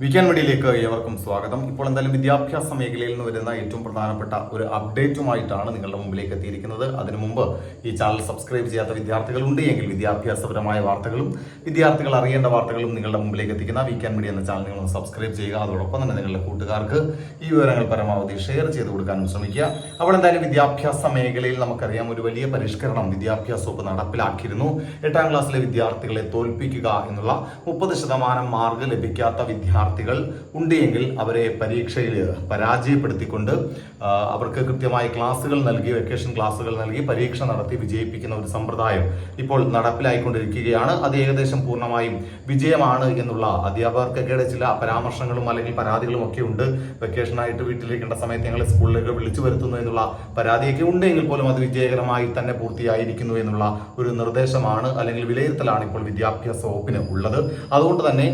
Weekend മീഡിയയിലേക്ക് ഏവർക്കും സ്വാഗതം. ഇപ്പോൾ എന്തായാലും വിദ്യാഭ്യാസ മേഖലയിൽ നിന്ന് വരുന്ന ഏറ്റവും പ്രധാനപ്പെട്ട ഒരു അപ്ഡേറ്റുമായിട്ടാണ് നിങ്ങളുടെ മുമ്പിലേക്ക് എത്തിയിരിക്കുന്നത്. അതിനു മുമ്പ് ഈ ചാനൽ സബ്സ്ക്രൈബ് ചെയ്യാത്ത വിദ്യാർത്ഥികൾ ഉണ്ട് എങ്കിൽ വിദ്യാഭ്യാസപരമായ വാർത്തകളും വിദ്യാർത്ഥികൾ അറിയേണ്ട വാർത്തകളും നിങ്ങളുടെ മുമ്പിലേക്ക് എത്തിക്കുന്ന വീക്കെൻഡ് മീഡിയ എന്ന ചാനൽ നിങ്ങൾ സബ്സ്ക്രൈബ് ചെയ്യുക. അതോടൊപ്പം തന്നെ നിങ്ങളുടെ കൂട്ടുകാർക്ക് ഈ വിവരങ്ങൾ പരമാവധി ഷെയർ ചെയ്ത് കൊടുക്കാനും ശ്രമിക്കുക. അപ്പോൾ എന്തായാലും വിദ്യാഭ്യാസ മേഖലയിൽ നമുക്കറിയാം ഒരു വലിയ പരിഷ്കരണം വിദ്യാഭ്യാസ വകുപ്പ് നടപ്പിലാക്കിയിരുന്നു. എട്ടാം ക്ലാസ്സിലെ വിദ്യാർത്ഥികളെ തോൽപ്പിക്കുക എന്നുള്ള മുപ്പത് ശതമാനം മാർക്ക് ലഭിക്കാത്ത വിദ്യാർത്ഥികൾ ഉണ്ട് എങ്കിൽ അവരെ പരീക്ഷയിൽ പരാജയപ്പെടുത്തിക്കൊണ്ട് അവർക്ക് കൃത്യമായി ക്ലാസ്സുകൾ നൽകി വെക്കേഷൻ ക്ലാസ്സുകൾ നൽകി പരീക്ഷ നടത്തി വിജയിപ്പിക്കുന്ന ഒരു സമ്പ്രദായം ഇപ്പോൾ നടപ്പിലായിക്കൊണ്ടിരിക്കുകയാണ്. അത് ഏകദേശം പൂർണമായും വിജയമാണ് എന്നുള്ള അധ്യാപകർക്കൊക്കെ ചില പരാമർശങ്ങളും അല്ലെങ്കിൽ പരാതികളും ഒക്കെ ഉണ്ട്. വെക്കേഷനായിട്ട് വീട്ടിലിരിക്കേണ്ട സമയത്ത് ഞങ്ങൾ സ്കൂളിലേക്ക് വിളിച്ചു വരുത്തുന്നു എന്നുള്ള പരാതിയൊക്കെ ഉണ്ടെങ്കിൽ പോലും അത് വിജയകരമായി തന്നെ പൂർത്തിയായിരിക്കുന്നു എന്നുള്ള ഒരു നിർദ്ദേശമാണ് അല്ലെങ്കിൽ വിലയിരുത്തലാണ് ഇപ്പോൾ വിദ്യാഭ്യാസ വകുപ്പിന് ഉള്ളത്. അതുകൊണ്ട് തന്നെ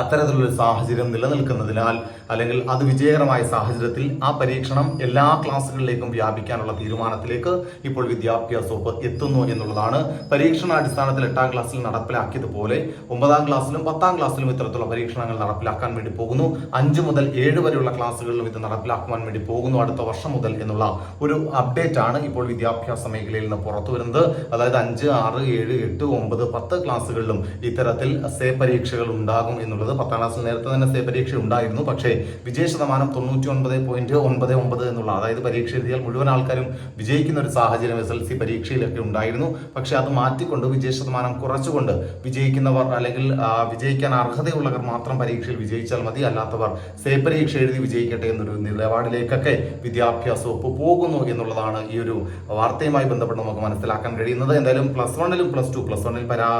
അത്തരത്തിലൊരു സാഹചര്യം നിലനിൽക്കുന്നതിനാൽ അല്ലെങ്കിൽ അത് വിജയകരമായ സാഹചര്യത്തിൽ ആ പരീക്ഷണം എല്ലാ ക്ലാസ്സുകളിലേക്കും വ്യാപിക്കാനുള്ള തീരുമാനത്തിലേക്ക് ഇപ്പോൾ വിദ്യാഭ്യാസ വകുപ്പ് എത്തുന്നു എന്നുള്ളതാണ് പരീക്ഷണാടിസ്ഥാനത്തിൽ എട്ടാം ക്ലാസ്സിൽ നടപ്പിലാക്കിയതുപോലെ ഒമ്പതാം ക്ലാസ്സിലും പത്താം ക്ലാസ്സിലും ഇത്തരത്തിലുള്ള പരീക്ഷണങ്ങൾ നടപ്പിലാക്കാൻ വേണ്ടി പോകുന്നു. അഞ്ച് മുതൽ ഏഴ് വരെയുള്ള ക്ലാസ്സുകളിലും ഇത് നടപ്പിലാക്കുവാൻ വേണ്ടി പോകുന്നു അടുത്ത വർഷം മുതൽ എന്നുള്ള ഒരു അപ്ഡേറ്റ് ആണ് ഇപ്പോൾ വിദ്യാഭ്യാസ മേഖലയിൽ നിന്ന് പുറത്തു വരുന്നത്. അതായത് അഞ്ച് ആറ് ഏഴ് എട്ട് ഒമ്പത് പത്ത് ക്ലാസ്സുകളിലും ഇത്തരത്തിൽ സേ പരീക്ഷകൾ ഉണ്ടാകും എന്നുള്ളത് പത്താം ക്ലാസ്സിൽ നേരത്തെ തന്നെ സേ പരീക്ഷ ഉണ്ടായിരുന്നു. പക്ഷേ വിജയ ശതമാനം തൊണ്ണൂറ്റി ഒൻപത് പോയിന്റ് ഒൻപത് ഒമ്പത് എന്നുള്ള അതായത് പരീക്ഷ എഴുതിയാൽ മുഴുവൻ ആൾക്കാരും വിജയിക്കുന്ന ഒരു സാഹചര്യം എസ് എൽ സി പരീക്ഷയിലൊക്കെ ഉണ്ടായിരുന്നു. പക്ഷേ അത് മാറ്റിക്കൊണ്ട് വിജയ ശതമാനം കുറച്ചുകൊണ്ട് വിജയിക്കുന്നവർ അല്ലെങ്കിൽ വിജയിക്കാൻ അർഹതയുള്ളവർ മാത്രം പരീക്ഷയിൽ വിജയിച്ചാൽ മതി. അല്ലാത്തവർ സേ പരീക്ഷ എഴുതി വിജയിക്കട്ടെ എന്നൊരു നിലപാടിലേക്കൊക്കെ വിദ്യാഭ്യാസ വകുപ്പ് പോകുന്നു എന്നുള്ളതാണ് ഈ ഒരു വാർത്തയുമായി ബന്ധപ്പെട്ട് നമുക്ക് മനസ്സിലാക്കാൻ കഴിയുന്നത്. എന്തായാലും പ്ലസ് വണ്ണിലും പ്ലസ് ടു പ്ലസ് വണ്ണിൽ പരാ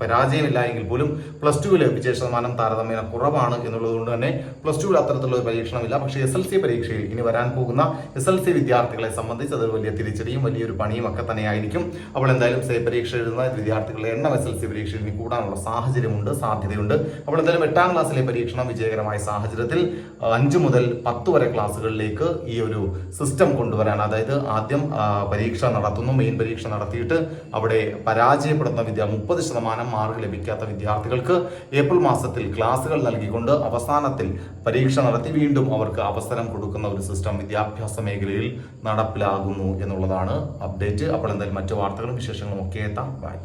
പരാജയമില്ല എങ്കിൽ പോലും പ്ലസ് ടുവിൽ വിജയ ശതമാനം താരതമ്യേന കുറവാണ് എന്നുള്ളത് കൊണ്ട് തന്നെ പ്ലസ് ടുവിൽ അത്തരത്തിലുള്ള പരീക്ഷണമില്ല. പക്ഷേ എസ് എൽ സി പരീക്ഷയിൽ ഇനി വരാൻ പോകുന്ന എസ് എൽ സി വിദ്യാർത്ഥികളെ സംബന്ധിച്ച് അതൊരു വലിയ തിരിച്ചടിയും വലിയൊരു പണിയും ഒക്കെ തന്നെയായിരിക്കും. അപ്പോൾ എന്തായാലും സേ പരീക്ഷ എഴുതുന്ന വിദ്യാർത്ഥികളുടെ എണ്ണം എസ് എൽ സി പരീക്ഷയിൽ ഇനി കൂടാനുള്ള സാഹചര്യമുണ്ട് സാധ്യതയുണ്ട്. അപ്പോൾ എന്തായാലും എട്ടാം ക്ലാസ്സിലെ പരീക്ഷണം വിജയകരമായ സാഹചര്യത്തിൽ അഞ്ച് മുതൽ പത്ത് വരെ ക്ലാസ്സുകളിലേക്ക് ഈ ഒരു സിസ്റ്റം കൊണ്ടുവരാൻ അതായത് ആദ്യം പരീക്ഷ നടത്തുന്നു മെയിൻ പരീക്ഷ നടത്തിയിട്ട് അവിടെ പരാജയപ്പെടുന്ന വിദ്യ മുപ്പത് ശതമാനം മാർക്ക് ലഭിക്കാത്ത വിദ്യാർത്ഥികൾക്ക് ഏപ്രിൽ മാസത്തിൽ ക്ലാസ്സുകൾ നൽകിക്കൊണ്ട് അവസാനത്തിൽ പരീക്ഷ നടത്തി വീണ്ടും അവർക്ക് അവസരം കൊടുക്കുന്ന ഒരു സിസ്റ്റം വിദ്യാഭ്യാസ മേഖലയിൽ നടപ്പിലാകുന്നു എന്നുള്ളതാണ് അപ്ഡേറ്റ് അപ്പോൾ എന്തായാലും മറ്റു വാർത്തകളും വിശേഷങ്ങളും ഒക്കെ എത്താം. ബൈ